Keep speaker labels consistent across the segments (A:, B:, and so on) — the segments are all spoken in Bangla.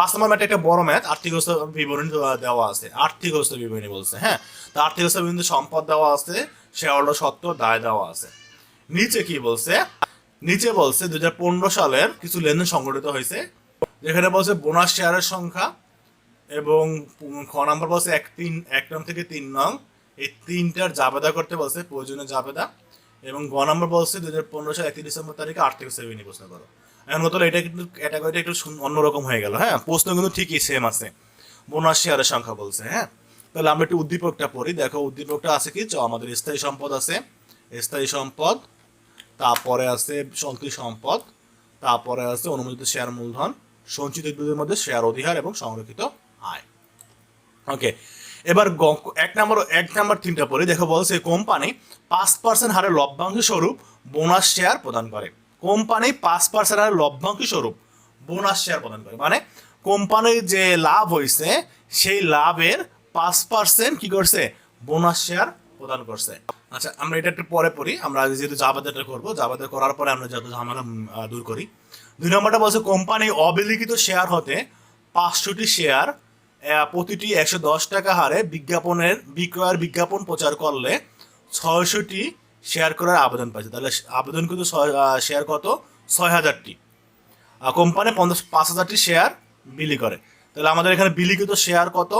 A: পাঁচ নম্বর ম্যাথ একটা বড় ম্যাথ আর্থিক অবস্থা বিবরণী দেওয়া- আছে। আর্থিক অবস্থা বিবরণী বলছে হ্যাঁ? তো আর্থিক অবস্থা বিবরণী সম্পদ দেওয়া আছে শেয়ার সত্ত্ব দায় দেওয়া আছে। নিচে কি বলছে? নিচে বলছে পনেরো সালের কিছু লেনদেন সংগঠিত হয়েছে, যেখানে বলছে বোনাস শেয়ারের সংখ্যা এবং খ নাম্বার বলছে এক তিন, এক নং থেকে তিন নং। এই তিনটার জাবেদা করতে বলছে, প্রয়োজনীয় জাবেদা। এবং গ নাম্বার বলছে দু হাজার পনেরো সাল একত্রিশ ডিসেম্বর তারিখে আর্থিক সেভিনি প্রশ্ন করো। এখন মতো এটা কিন্তু ক্যাটাগরিটা একটু অন্যরকম হয়ে গেল হ্যাঁ? প্রশ্ন কিন্তু ঠিকই সেম আছে। বোনাস শেয়ারের সংখ্যা বলছে হ্যাঁ? তাহলে আমরা একটু উদ্দীপকটা পড়ি। দেখো, উদ্দীপকটা আছে কি? চ, আমাদের স্থায়ী সম্পদ আছে। স্থায়ী সম্পদ, তারপরে আছে চলতি সম্পদ, তারপরে আছে অনুমোদিত শেয়ার মূলধন, সঞ্চিত উদ্ভিদের মধ্যে শেয়ার অধিহার এবং সংরক্ষিত আয়। ওকে এবার এক নম্বর এক নম্বর তিনটা পরে দেখো, বলছে কোম্পানি পাঁচ পার্সেন্ট হারে লভ্যাংশ স্বরূপ বোনাস শেয়ার প্রদান করে। কোম্পানি পাঁচ পার্সেন্ট হারে লভ্যাংশ স্বরূপ বোনাস শেয়ার প্রদান করে। মানে কোম্পানির যে লাভ হয়েছে সেই লাভের পাঁচ পার্সেন্ট কি করছে? বোনাস শেয়ার প্রদান করছে। আচ্ছা আমরা এটা একটু পরে পড়ি। আমরা যেহেতু জাবাদাটা করব জাবাদা করার পরে আমরা যত ঝামেলা দূর করি। দুই নম্বরটা বলছে, কোম্পানি অবিলিখিত শেয়ার হতে পাঁচশোটি শেয়ার প্রতিটি একশো দশ টাকা হারে বিজ্ঞাপনের, বিক্রয়ের বিজ্ঞাপন প্রচার করলে ছয়শটি শেয়ার করার আবেদন পাইছে। তাহলে আবেদন কিন্তু শেয়ার কত? ছয় হাজারটি। কোম্পানি পঞ্চাশ, পাঁচ হাজারটি শেয়ার বিলি করে। তাহলে আমাদের এখানে বিলিখিত শেয়ার কত?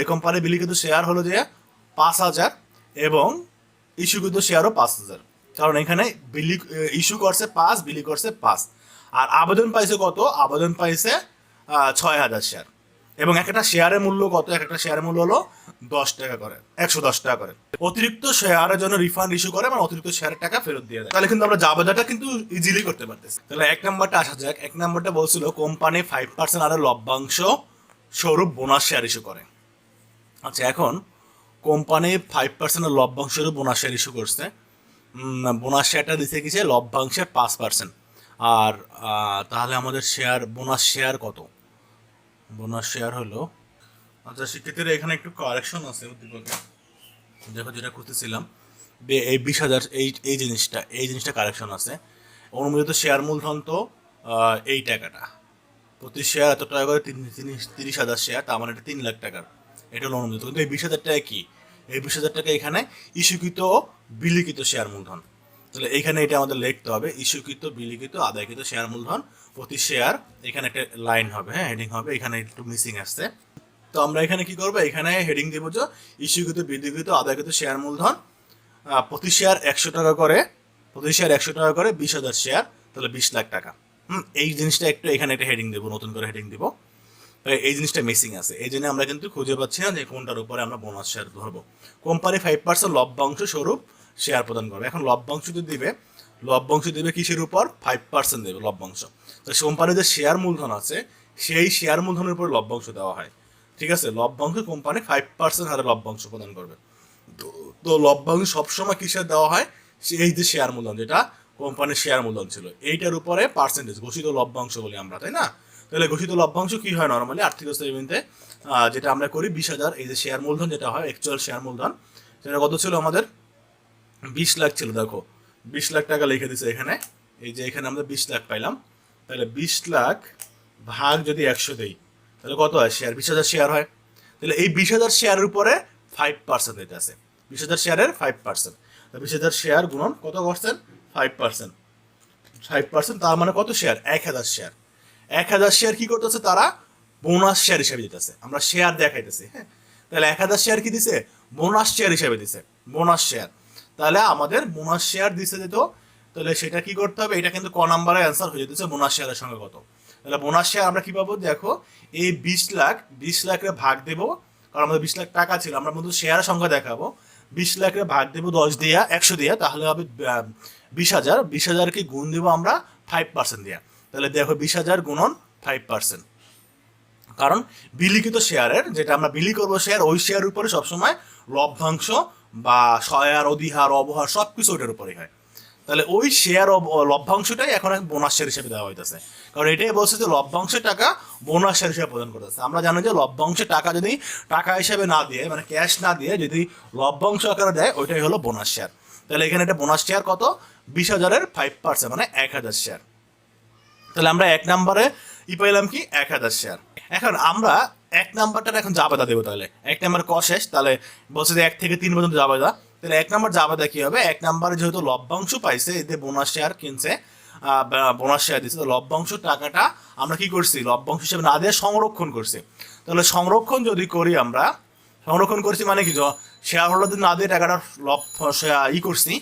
A: এই কোম্পানির বিলিখিত শেয়ার হলো যে পাঁচ হাজার এবং ইস্যুকৃত শেয়ারও পাঁচ হাজার। কারণ এখানে বিলি ইস্যু করছে পাঁচ, বিলি করছে পাঁচ। আর আবেদন পাইছে কত? আবেদন পাইছে ছয় হাজার শেয়ার। এবং এক একটা শেয়ারের মূল্য কত? এক একটা শেয়ারের মূল্য হলো দশ টাকা করে, একশো দশ টাকা করে। অতিরিক্ত শেয়ারের জন্য রিফান্ড ইস্যু করে মানে অতিরিক্ত শেয়ারের টাকা ফেরত দিয়ে দেয়। তাহলে কিন্তু আমরা জাবেদাটা কিন্তু ইজিলি করতে পারতেছি। তাহলে এক নাম্বারটা আসা যাক। এক নাম্বারটা বলছিল কোম্পানি ফাইভ পার্সেন্ট আরে লভ্যাংশ স্বরূপ বোনাস শেয়ার ইস্যু করে। আচ্ছা এখন কোম্পানি ফাইভ পার্সেন্টের লভ্যাংশের বোনাস শেয়ার ইস্যু করছে। বোনাস শেয়ারটা দিতে গেছে লভ্যাংশের পাঁচ পার্সেন্ট আর তাহলে আমাদের শেয়ার বোনাস শেয়ার কত? বোনাস শেয়ার হলো। আচ্ছা শিক্ষার্থীরা এখানে একটু কারেকশন আছে উদ্দীপকে। দেখো যেটা করতেছিলাম। এই বিশ হাজার, এই এই জিনিসটা এই জিনিসটা কারেকশন আছে। অনুমোদিত শেয়ার মূলধন তো এই টাকাটা। প্রতি শেয়ার এত টাকা করে তিন- তিরিশ হাজার শেয়ার, তার মানে এটা তিন লাখ টাকার। এটা হলো অনুমোদিত। কিন্তু এই বিশ হাজার টাকা কি? এই বিশ হাজার টাকা এখানে ইস্যুকৃত ও বিলিখিত শেয়ার মূলধন। তাহলে এখানে এটা আমাদের লিখতে হবে, ইস্যুকৃত, বিলিখিত, আদায়কৃত শেয়ার মূলধন প্রতি শেয়ার এখানে একটা লাইন হবে হ্যাঁ হেডিং হবে, এখানে একটু মিসিং আসছে। তো আমরা এখানে কি করব? এখানে হেডিং দেবো যে ইস্যুকৃত, বিলিখিত, আদায়কৃত শেয়ার মূলধন প্রতি শেয়ার একশো টাকা করে, প্রতি শেয়ার একশো টাকা করে বিশ হাজার শেয়ার তাহলে বিশ লাখ টাকা। হুম, এই জিনিসটা একটু এখানে একটা হেডিং দেবো, নতুন করে হেডিং দেবো। এই জিনিসটা মিসিং আছে। এই জন্য আমরা কিন্তু খুঁজে পাচ্ছি না যে কোনটার উপরে আমরা বোনাস শেয়ার ধরবো। কোম্পানি ফাইভ পার্সেন্ট লভ্যাংশ স্বরূপ শেয়ার প্রদান করবে। এখন লভ্যাংশ যদি দিবে, লভ্যাংশ দিবে কিসের উপর? ফাইভ পার্সেন্ট দেবে লভ্যাংশ। তো কোম্পানির যে শেয়ার মূলধন আছে, সেই শেয়ার মূলধনের উপর লভ্যাংশ দেওয়া হয়। ঠিক আছে? লভ্যাংশ কোম্পানি ফাইভ পার্সেন্ট হারে লভ্যাংশ প্রদান করবে। তো- লভ্যাংশ সবসময় কিসের দেওয়া হয়? সে- এই যে শেয়ার মূলধন, যেটা কোম্পানির শেয়ার মূলধন ছিল, এইটার উপরে পার্সেন্টেজ ঘোষিত লভ্যাংশ বলি আমরা, তাই না? তাহলে ঘোষিত লভ্যাংশ কি হয় নর্মালি আর্থিক স্টেটমেন্টে যেটা আমরা করি বিশ হাজার, এই যে শেয়ার মূলধন যেটা হয় অ্যাকচুয়াল শেয়ার মূলধন, সেটা কত ছিল আমাদের? বিশ লাখ ছিল, দেখো। বিশ লাখ টাকা লিখে দিছে এখানে। এই যে এখানে আমরা বিশ লাখ পাইলাম। তাহলে বিশ লাখ ভাগ যদি একশো দেই, তাহলে কত হয়? শেয়ার, বিশ হাজার শেয়ার হয়। তাহলে এই বিশ হাজার শেয়ারের উপরে ফাইভ পার্সেন্ট দিতে আছে। বিশ হাজার শেয়ারের ফাইভ পার্সেন্ট বিশ হাজার শেয়ার গুণন কত percent five percent five percent তার মানে কত শেয়ার? এক হাজার শেয়ার। এক হাজার শেয়ার কি করতেছে তারা? বোনাস শেয়ার হিসেবে দিতেছে। আমরা শেয়ার দেখাইতেছি হ্যাঁ? তাহলে এক হাজার শেয়ার কি দিছে? বোনাস শেয়ার হিসেবে দিছে। বোনাস শেয়ার তাহলে আমাদের বোনাস শেয়ার দিতে যেত, তাহলে সেটা কি করতে হবে? এটা কিন্তু ক নাম্বারে অ্যান্সার হয়ে যেতেছে বোনাস শেয়ারের সঙ্গে কত। তাহলে বোনাস শেয়ার আমরা কি পাবো? দেখো, এই বিশ লাখ, বিশ লাখের ভাগ দেবো, কারণ আমাদের বিশ লাখ টাকা ছিল, আমরা মধ্যে শেয়ারের সংখ্যা দেখাবো। বিশ লাখের ভাগ দেবো দশ দিয়া, একশো দিয়া, তাহলে হবে বিশ হাজার। বিশ হাজারকে গুণ দেবো আমরা ফাইভ পার্সেন্ট দিয়া। তাহলে দেখো, বিশ হাজার গুণন ফাইভ পার্সেন্ট কারণ বিলিখিত শেয়ারের, যেটা আমরা বিলি করব শেয়ার, ওই শেয়ারের উপরে সবসময় লভ্যাংশ বা সয়ার অধিহার, অবহার সব কিছু ওইটার উপরেই হয়। তাহলে ওই শেয়ার লভ্যাংশটাই এখন বোনাস শেয়ার হিসেবে দেওয়া হইতেছে। কারণ এটাই বলছে যে লভ্যাংশের টাকা বোনাস শেয়ার হিসেবে প্রদান করতেছে। আমরা জানি যে লভ্যাংশের টাকা যদি টাকা হিসেবে না দিয়ে মানে ক্যাশ না দিয়ে যদি লভ্যাংশ আকারে দেয়, ওইটাই হলো বোনাস শেয়ার তাহলে এখানে একটা বোনাস শেয়ার কত? বিশ হাজারের ফাইভ পার্সেন্ট মানে এক হাজার শেয়ার তাহলে আমরা এক নম্বরে ই পাইলাম কি? এক হাজার শেয়ার। এখন আমরা এক নাম্বারটা এখন জাবেদা দেবো তাহলে। এক নাম্বার ক শেষ, তাহলে বলছে যে এক থেকে তিন পর্যন্ত জাবেদা। তাহলে এক নাম্বার জাবেদা কী হবে? এক নাম্বারে যেহেতু লভ্যাংশ পাইছে, এতে বোনাস শেয়ার কিনছে বোনাস শেয়ার দিচ্ছে তো লভ্যাংশ টাকাটা আমরা কি করছি? লভ্যাংশ হিসেবে না দিয়ে সংরক্ষণ করছি। তাহলে সংরক্ষণ যদি করি আমরা, সংরক্ষণ করছি মানে কি? শেয়ার হোল্ডারদের না দিয়ে টাকাটা লভ ই করছি,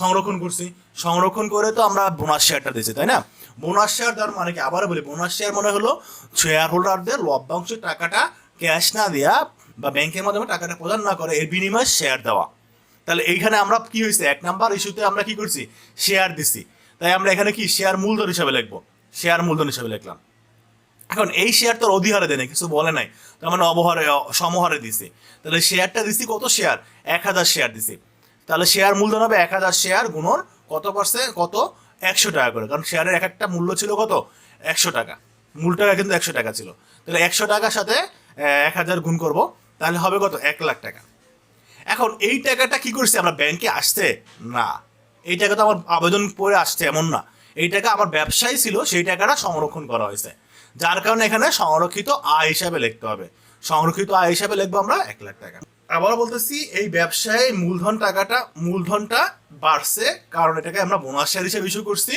A: সংরক্ষণ করছি। সংরক্ষণ করে তো আমরা বোনাস শেয়ারটা দিয়েছি তাই না? বোনাস শেয়ার দেওয়ার মানে কি? আবার বলি বোনাস শেয়ার মানে হলো শেয়ার হোল্ডারদের লভ্যাংশের টাকাটা ক্যাশ না দেওয়া বা ব্যাংকের মাধ্যমে টাকাটা প্রদান না করে, এর বিনিময়ে শেয়ার দেওয়া। তাহলে এইখানে আমরা কি হয়েছে? এক নাম্বার ইস্যুতে আমরা কি করছি? শেয়ার দিছি। তাই আমরা এখানে কি? শেয়ার মূলধন হিসাবে লিখব। শেয়ার মূলধন হিসাবে লিখলাম। এখন এই শেয়ার তোর অধিহারে দেয় কিছু বলে নাই। তার মানে অবহারে, সমহারে দিছি। তাহলে শেয়ারটা দিছি কত শেয়ার এক হাজার শেয়ার দিছি। তাহলে শেয়ার মূলধন হবে এক হাজার শেয়ার গুণন কত পার্সেন্ট কত? একশো টাকা করে। কারণ শেয়ারের এক একটা মূল্য ছিল কত? একশো টাকা। মূল টাকা কিন্তু একশো টাকা ছিল। তাহলে একশো টাকার সাথে এক হাজার গুণ করব, তাহলে হবে কত? এক লাখ টাকা। এখন এই টাকাটা কি করছি? আমরা ব্যাংকে আসছে? না। এই টাকা তো আমার আবেদন করে আসছে, এমন না। এই টাকা আমার ব্যবসায়ী ছিল, সেই টাকাটা সংরক্ষণ করা হয়েছে। যার কারণে এখানে সংরক্ষিত আয় হিসাবে লিখতে হবে। সংরক্ষিত আয় হিসাবে লিখব আমরা এক লাখ টাকা। আবার বলতেছি, এই ব্যবসায় মূলধন টাকাটা, মূলধনটা বাড়ছে, কারণ এটাকে আমরা বোনাস শেয়ার হিসেবে ইস্যু করছি।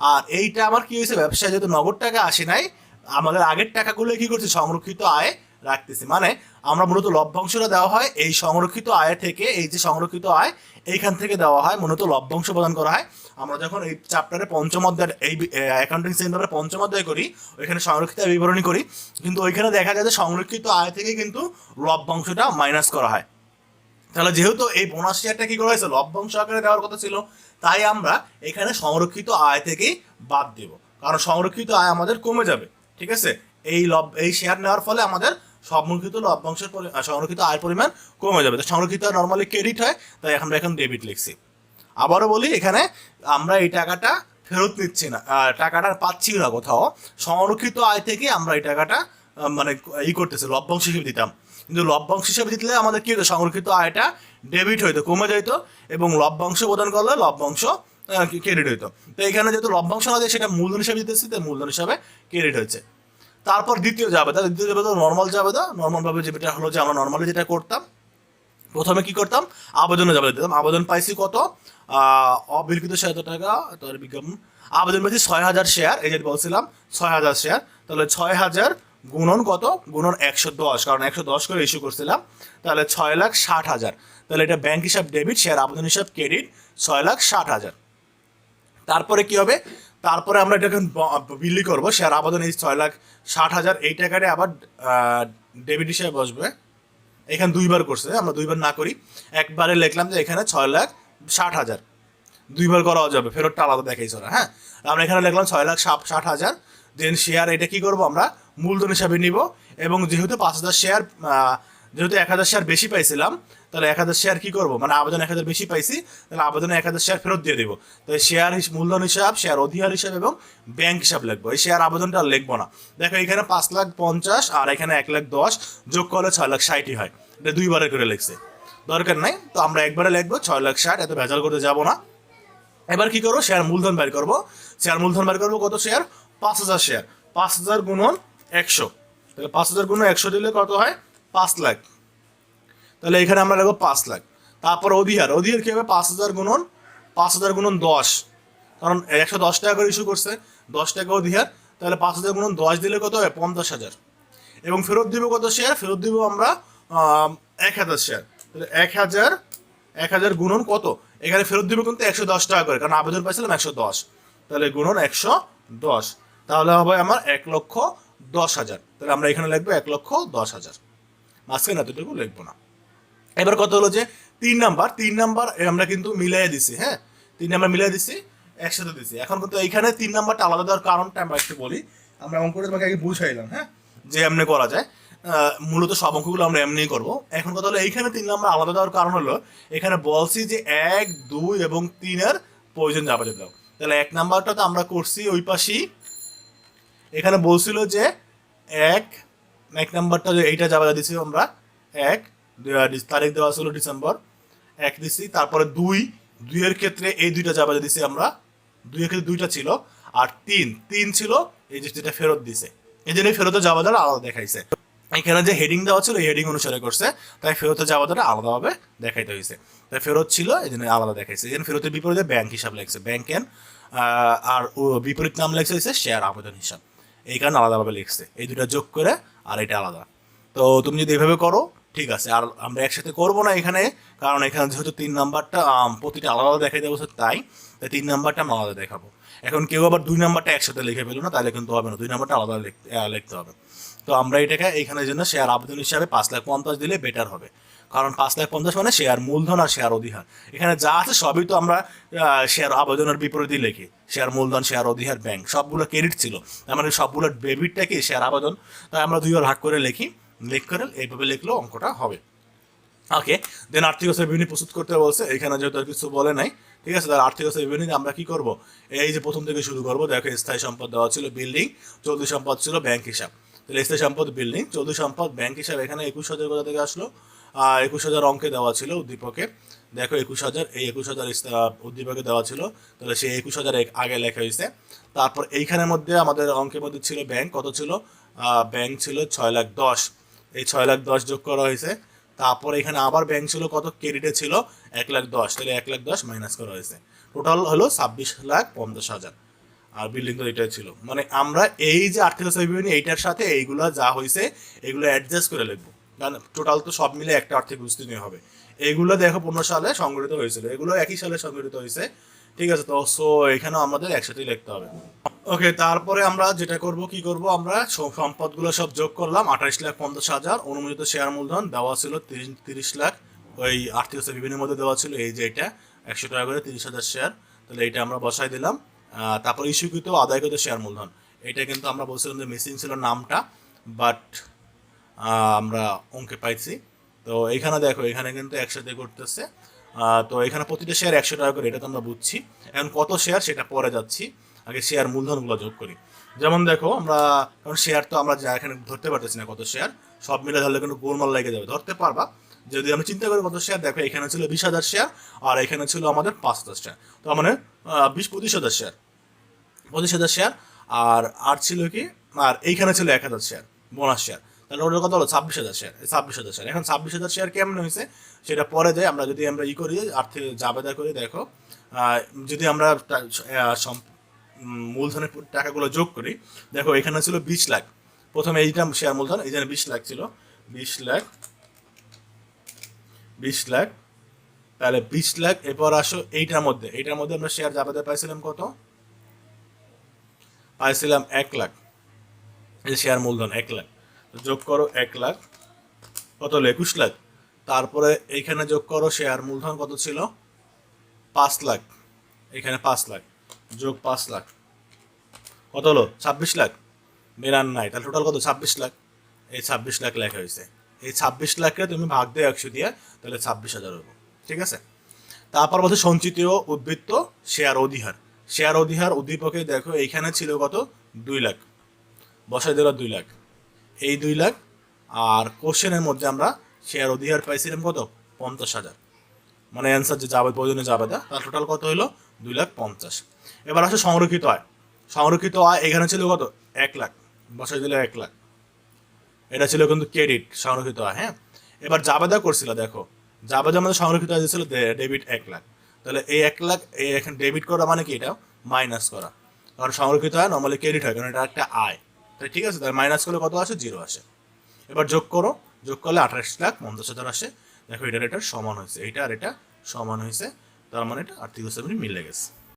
A: আর এইটা আমার কি হয়েছে, ব্যবসায় যেহেতু নগদ টাকা আসে নাই, আমাদের আগের টাকাগুলো কি করছে, সংরক্ষিত আয় রাখতেছি। মানে আমরা মূলত লভ্যাংশটা দেওয়া হয় এই সংরক্ষিত আয় থেকে, এই যে সংরক্ষিত আয়, এইখান থেকে দেওয়া হয়, মূলত লভ্যাংশ প্রদান করা হয়। আমরা যখন এই চ্যাপ্টারে পঞ্চম অধ্যায় এই অ্যাকাউন্টিং সেন্টারে পঞ্চম অধ্যায় করি, ওইখানে সংরক্ষিত বিবরণী করি, কিন্তু ওইখানে দেখা যায় যে সংরক্ষিত আয় থেকে কিন্তু লভ্যাংশটা মাইনাস করা হয়। তাহলে যেহেতু এই বোনাস শেয়ারটা কি করা হয়েছে? লভ্যাংশ আকারে দেওয়ার কথা ছিল, তাই আমরা এখানে সংরক্ষিত আয় থেকেই বাদ দেব। কারণ সংরক্ষিত আয় আমাদের কমে যাবে, ঠিক আছে? এই লভ, এই শেয়ার নেওয়ার ফলে আমাদের সংরক্ষিত লভ্যাংশের সংরক্ষিত আয়ের পরিমাণ কমে যাবে। তো সংরক্ষিত নর্মালি ক্রেডিট হয়, তাই আমরা এখন ডেবিট লিখছি। আবারও বলি, এখানে আমরা এই টাকাটা ফেরত নিচ্ছি না টাকাটা পাচ্ছি না কোথাও। সংরক্ষিত আয় থেকে আমরা এই টাকাটা মানে ই করতেছি, লভ্যাংশ হিসেবে দিতাম। কিন্তু লভ্যাংশ হিসেবে দিলে আমাদের কি হতো? সংরক্ষিত আয়টা ডেবিট হইতো কমে যেত এবং লভ্যাংশ প্রদান করলে লভ্যাংশ ক্রেডিট হইতো। তো এখানে যেহেতু লভ্যাংশ না সেটা মূলধন হিসেবে দিতেছি তো মূলধন হিসাবে ক্রেডিট হচ্ছে তারপর দ্বিতীয় জাবেদা দ্বিতীয় জাবেদা নর্মাল জাবেদা নর্মালভাবে যেটা হলো যে আমরা নর্মালি যেটা করতাম, প্রথমে কি করতাম? আবেদনে যাবে দিতাম আবেদন পাইছি কত? অবিলকিত শেয়ার টাকা তার বিজ্ঞাপন। আবেদন পাইছি ছয় হাজার শেয়ার এই যে বলছিলাম, ছয় হাজার শেয়ার তাহলে ছয় হাজার গুণন কত? গুণন একশো দশ, কারণ একশো দশ করে ইস্যু করছিলাম। তাহলে ছয় লাখ ষাট হাজার। তাহলে এটা ব্যাংক হিসাব ডেবিট শেয়ার আবেদন হিসাব ক্রেডিট ছয় লাখ ষাট হাজার। তারপরে কি হবে? তারপরে আমরা এটাকে ব- বিলি করব। শেয়ার আবেদন এই ছয় লাখ ষাট হাজার। এই টাকাটা আবার ডেবিট হিসেবে বসবে। এখানে দুইবার করছে, আমরা দুইবার না করি। একবারে লিখলাম যে এখানে ছয় লাখ ষাট হাজার। দুইবার করাও যাবে, ফেরতটা আলাদা দেখাইছে ওরা হ্যাঁ? আমরা এখানে লিখলাম ছয় লাখ ষাট হাজার। দেন শেয়ার, এটা কি করব আমরা? মূলধন হিসাবে নিব। এবং যেহেতু পাঁচ হাজার শেয়ার যেহেতু এক হাজার শেয়ার বেশি পাইছিলাম তাহলে এক হাজার শেয়ার কি করব? মানে আবেদন এক হাজার বেশি পাইছি, তাহলে আবেদনে এক হাজার শেয়ার ফেরত দিয়ে দেবো। তো শেয়ার মূলধন হিসাব শেয়ার অধিকার হিসাব এবং ব্যাংক হিসাব লিখব এই শেয়ার আবেদনটা আর লিখব না। দেখো, এখানে পাঁচ লাখ পঞ্চাশ আর এখানে এক লাখ দশ যোগ করলে ছয় লাখ ষাটই হয়। এটা দুইবারে করে লিখছে। দরকার নাই, তো আমরা একবারে লিখব, ছয় লাখ ষাট, এত ভেজাল করতে যাব না। এবার কি করব? শেয়ার মূলধন বের করব। শেয়ার মূলধন বের করব কত শেয়ার পাঁচ হাজার শেয়ার পাঁচ হাজার গুণন একশো। তাহলে পাঁচ হাজার গুণন একশো দিলে কত হয়? পাঁচ লাখ। তাহলে এখানে আমরা লাগবো পাঁচ লাখ। তারপর অধিহার। অধিহার কী হবে? পাঁচ হাজার গুণন, পাঁচ হাজার গুণন দশ। কারণ একশো দশ টাকা করে ইস্যু করছে, দশ টাকা অধিহার, তাহলে পাঁচ হাজার গুণন দশ দিলে কত হবে পঞ্চাশ হাজার। এবং ফেরত দিব কত শেয়ার ফেরত দিব আমরা এক হাজার শেয়ার তাহলে এক হাজার এক হাজার গুণন কত? এখানে ফেরত দিব কিন্তু একশো দশ টাকা করে, কারণ আবেদন পাইছিলাম একশো দশ। তাহলে গুণন একশো দশ। তাহলে হবে আমার এক লক্ষ দশ হাজার। তাহলে আমরা এখানে লিখব এক লক্ষ দশ হাজার। মাঝখানে এতটুকু লিখব না। এবার কত হলো যে তিন নাম্বার তিন নাম্বার আমরা কিন্তু মিলাই দিছি হ্যাঁ? তিন নাম্বার মিলাই দিছি, একসাথে দিছি। এখন কিন্তু এইখানে তিন নাম্বারটা আলাদা দেওয়ার কারণটা আমরা একটু বলি। আমরা অঙ্ক করে তোমাকে আগে বুঝাইলাম হ্যাঁ? যে এমনি করা যায়। মূলত সব অঙ্কগুলো আমরা এমনিই করব। এখন কথা হলো এইখানে তিন নাম্বার আলাদা দেওয়ার কারণ হলো, এখানে বলছি যে এক, দুই এবং তিনের প্রয়োজন যাবে দাও। তাহলে এক নাম্বারটা তো আমরা করছি ওই পাশেই। এখানে বলছিল যে এক এক নাম্বারটা এইটা যাবে দিছি আমরা, এক তারিখ দেওয়া ছিল ডিসেম্বর, এক দিছি, তারপরে দুই, দুইয়ের ক্ষেত্রে এই দুইটা যাবে দিছি আমরা, দুইয়ের ক্ষেত্রে দুইটা ছিল, আর তিন তিন ছিল, এই যেটা ফেরত দিছে। এই জন্য ফেরতে যাওয়া দ্বারা আলাদা দেখাইছে। এখানে যে হেডিং দেওয়া ছিল, এই হেডিং অনুসারে করছে, তাই ফেরতে যাওয়া দ্বারা আলাদাভাবে দেখাইতে হয়েছে তাই ফেরত ছিল, এই জন্য আলাদা দেখাইছে। এই জন্য ফেরতের বিপরীতে ব্যাংক হিসাব লেগছে ব্যাংকের আর বিপরীত নাম লেগছে হয়েছে শেয়ার আবেদন হিসাব। এই কারণে আলাদাভাবে লিখছে। এই দুটা যোগ করে, আর এটা আলাদা। তো তুমি যদি এভাবে করো ঠিক আছে, আর আমরা একসাথে করব না এখানে, কারণ এখানে যেহেতু তিন নাম্বারটা প্রতিটা আলাদা আলাদা দেখাই দেবো তাই তাই তিন নাম্বারটা আমরা আলাদা দেখাবো। এখন কেউ আবার দুই নাম্বারটা একসাথে লিখে ফেলো না, তাহলে কিন্তু হবে না, দুই নাম্বারটা আলাদা লিখতে হবে। তো আমরা এটাকে এইখানের জন্য শেয়ার আবেদন হিসাবে পাঁচ লাখ পঞ্চাশ দিলে বেটার হবে। কারণ পাঁচ লাখ পঞ্চাশ মানে শেয়ার মূলধন আর শেয়ার অধিহার। এখানে যা আছে সবই তো আমরা শেয়ার আবেদনের বিপরীতে লিখি। শেয়ার মূলধন শেয়ার অধিহার ব্যাংক সবগুলো ক্রেডিট ছিল। মানে সবগুলো ডেবিটটা কি শেয়ার আবেদন, তাই আমরা দুইবার ভাগ করে লিখি। লিখ করে এইভাবে লিখলেও অঙ্কটা হবে। ওকে দেন আর্থিক অবস্থা বিবরণী প্রস্তুত করতে বলছে। এখানে যেহেতু আর কিছু বলে নাই ঠিক আছে? তাহলে আর্থিক অবস্থা বিবরণী আমরা কি করব? এই যে প্রথম থেকে শুরু করব দেখো স্থায়ী সম্পদ দেওয়া ছিল বিল্ডিং চলতি সম্পদ ছিল ব্যাংক হিসাব। তাহলে স্থায়ী সম্পদ বিল্ডিং চলতি সম্পদ ব্যাংক হিসাব এখানে একুশ হাজার কোথা থেকে আসলো? আহ, একুশ হাজার অঙ্কে দেওয়া ছিল উদ্দীপকে। দেখো একুশ হাজার এই একুশ হাজার উদ্দীপকে দেওয়া ছিল। তাহলে সেই একুশ হাজার আগে লেখা হয়েছে। তারপর এইখানের মধ্যে আমাদের অঙ্কের মধ্যে ছিল ব্যাংক কত ছিল? ব্যাংক ছিল ছয় লাখ দশ। এই ছয় লাখ দশ যোগ করা হয়েছে। তারপর এখানে আবার ব্যাংক ছিল, কত? ক্রেডিটে ছিল এক লাখ দশ। তাহলে এক লাখ দশ মাইনাস করা হয়েছে। টোটাল হলো ছাব্বিশ লাখ পঞ্চাশ হাজার। আর বিল্ডিং তো এটাই ছিল। মানে আমরা এই যে আর্থিক অবস্থা এইটার সাথে এইগুলো যা হয়েছে, এগুলো অ্যাডজাস্ট করে লিখব। কারণ টোটাল তো সব মিলে একটা আর্থিক প্রস্তুতি হবে। এইগুলো দেখো পনেরো সালে সংগঠিত হয়েছিল। এগুলো একই সালে সংগঠিত হয়েছে। ঠিক আছে, তো সো এখানেও আমাদের একসাথেই লিখতে হবে। ওকে তারপরে আমরা যেটা করব, কি করব? আমরা সম্পদগুলো সব যোগ করলাম, আঠাইশ লাখ পঞ্চাশ হাজার। অনুমোদিত শেয়ার মূলধন দেওয়া ছিল তিরিশ লাখ। ওই আর্থিক বিভিন্ন মধ্যে দেওয়া ছিল এই যে এটা, একশো টাকা করে তিরিশ হাজার শেয়ার তাহলে এটা আমরা বসাই দিলাম। তারপর ইস্যুকৃত আদায়কৃত শেয়ার মূলধন। এটা কিন্তু আমরা বলছিলাম যে মিসিং ছিল নামটা বাট আমরা অঙ্কে পাইছি। তো এখানে দেখো, এখানে কিন্তু একসাথে করতেছে তো এখানে প্রতিটা শেয়ার একশো টাকা করে, এটা তো আমরা বুঝছি। এখন কত শেয়ার সেটা পরে যাচ্ছি। আগে শেয়ার মূলধনগুলো যোগ করি। যেমন দেখো, আমরা শেয়ার তো আমরা যা এখানে ধরতে পারতেছি না কত শেয়ার সব মিলে ধরলে কিন্তু গোলমাল লেগে যাবে, ধরতে পারবা? যদি আমি চিন্তা করি কত শেয়ার দেখো এখানে ছিল বিশ হাজার শেয়ার আর এখানে ছিল আমাদের পাঁচ হাজার শেয়ার তো মানে বিশ পঁচিশ হাজার শেয়ার পঁচিশ হাজার শেয়ার আর আর ছিল কি? আর এইখানে ছিল এক হাজার শেয়ার বোনাস শেয়ার তাহলে ওটার কথা হলো? ছাব্বিশ হাজার শেয়ার ছাব্বিশ হাজার শেয়ার এখন ছাব্বিশ হাজার শেয়ার কেমন হয়েছে? সেটা পরে দেয় আমরা যদি আমরা ই করি আর্থিক জাবেদা করি, দেখো যদি আমরা মূলধনের টাকাগুলো যোগ করি। দেখো, এখানে ছিল বিশ লাখ। প্রথমে এইটা শেয়ার মূলধন, এই জন্য বিশ লাখ ছিল। বিশ লাখ বিশ লাখ, তাহলে বিশ লাখ, এরপর আসো এইটার মধ্যে। এইটার মধ্যে আমরা শেয়ার জাবেদা পাইছিলাম কত? পাইছিলাম এক লাখ। এই শেয়ার মূলধন, এক লাখ। যোগ করো এক লাখ। কত হলো? একুশ লাখ। তারপরে এইখানে যোগ করো শেয়ার মূলধন কত ছিল? পাঁচ লাখ। এখানে পাঁচ লাখ। যোগ পাঁচ লাখ। কত হলো? ছাব্বিশ লাখ। বেরান নাই তাহলে টোটাল কত? ছাব্বিশ লাখ। এই ছাব্বিশ লাখ লেখা হয়েছে। এই ছাব্বিশ লাখকে তুমি ভাগ দিয়ে একশো দিয়ে তাহলে ছাব্বিশ হাজার হব ঠিক আছে? তারপর বলছে সঞ্চিত উদ্বৃত্ত শেয়ার অধিহার। শেয়ার অধিহার উদ্দীপকে দেখো, এইখানে ছিল কত? দুই লাখ। বসাই দিল দুই লাখ। এই দুই লাখ আর কোশ্চেনের মধ্যে আমরা শেয়ার অধিহার পাইছিলাম কত? পঞ্চাশ হাজার। মানে অ্যান্সার যে যাবে, প্রয়োজনে যাবে তার টোটাল কত হলো দুই লাখ পঞ্চাশ। এবার আসে সংরক্ষিত আয়। সংরক্ষিত আয় এখানে ছিল কত? এক লাখ। বসাই দিল এক লাখ। এটা ছিল কিন্তু ক্রেডিট, সংরক্ষিত আয় হ্যাঁ? এবার জাবেদা করছিল, দেখো। জাবেদা আমাদের সংরক্ষিত আয় ছিল ডেবিট এক লাখ। তাহলে এই এক লাখ, এই এখানে ডেবিট করা মানে কি এটা? মাইনাস করা। কারণ সংরক্ষিত আয় নর্মালি ক্রেডিট হয়, কারণ এটা একটা আয়। তাই ঠিক আছে, তাহলে মাইনাস করলে কত আসে? জিরো আসে। এবার যোগ করো। যোগ করলে আঠাশ লাখ, পঞ্চাশ হাজার আসে। দেখো এটার এটা সমান হয়েছে। এইটা আর এটা সমান হয়েছে। তার মানে এটা আর্থিক হিসাবে মিলে গেছে।